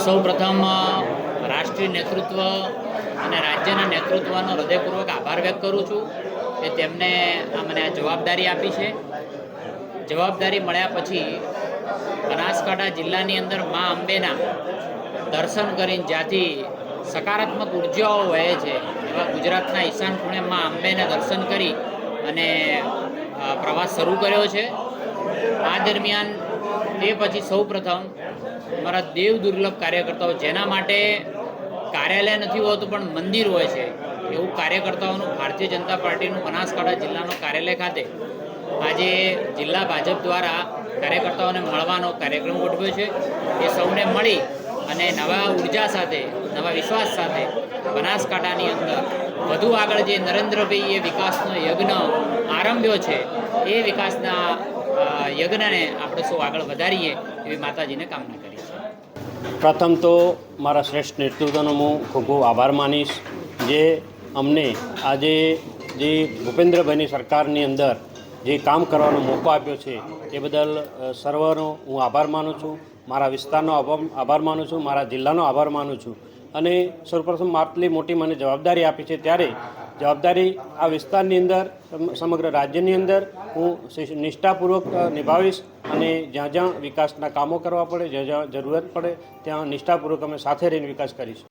સૌ પ્રથમ રાષ્ટ્રીય નેતૃત્વ અને રાજ્યના નેતૃત્વનો હૃદયપૂર્વક આભાર વ્યક્ત કરું છું કે તેમને આ મને આ જવાબદારી આપી છે. જવાબદારી મળ્યા પછી બનાસકાંઠા જિલ્લાની અંદર મા અંબેના દર્શન કરીને જ્યાંથી સકારાત્મક ઉર્જાઓ વહે છે, એવા ગુજરાતના ઈશાન ખૂણે મા અંબેના દર્શન કરી અને પ્રવાસ શરૂ કર્યો છે. આ દરમિયાન તે પછી સૌ પ્રથમ મારા દેવ દુર્લભ કાર્યકર્તાઓ, જેના માટે કાર્યાલય નથી હોતું, પણ મંદિર હોય છે. એવું કાર્યકર્તાઓનું ભારતીય જનતા પાર્ટીનું બનાસકાંઠા જિલ્લાનો કાર્યાલય ખાતે આજે જિલ્લા ભાજપ દ્વારા કાર્યકર્તાઓને મળવાનો કાર્યક્રમ ગોઠવ્યો છે. એ સૌને મળી અને નવા ઊર્જા સાથે, નવા વિશ્વાસ સાથે બનાસકાંઠાની અંદર વધુ આગળ જે નરેન્દ્રભાઈએ વિકાસનો યજ્ઞ આરંભ્યો છે, એ વિકાસના યજ્ઞને આપણે સૌ આગળ વધારીએ એવી માતાજીને કામના કરીએ છે. પ્રથમ તો મારા શ્રેષ્ઠ નેતૃત્વનો હું ખૂબ ખૂબ આભાર માનીશ. જે અમને આજે જે ભૂપેન્દ્રભાઈની સરકારની અંદર જે કામ કરવાનો મોકો આપ્યો છે, એ બદલ સર્વનો હું આભાર માનું છું. મારા વિસ્તારનો આભાર માનું છું. મારા જિલ્લાનો આભાર માનું છું. અને સૌપ્રથમ આટલી મોટી મને જવાબદારી આપી છે, ત્યારે જવાબદારી આ વિસ્તારની અંદર સમગ્ર રાજ્યની અંદર હું નિષ્ઠાપૂર્વક નિભાવીશ અને જ્યાં જ્યાં વિકાસના કામો કરવા પડે, જ્યાં જ્યાં જરૂરત પડે, ત્યાં નિષ્ઠાપૂર્વક અમે સાથે રહીને વિકાસ કરીશું.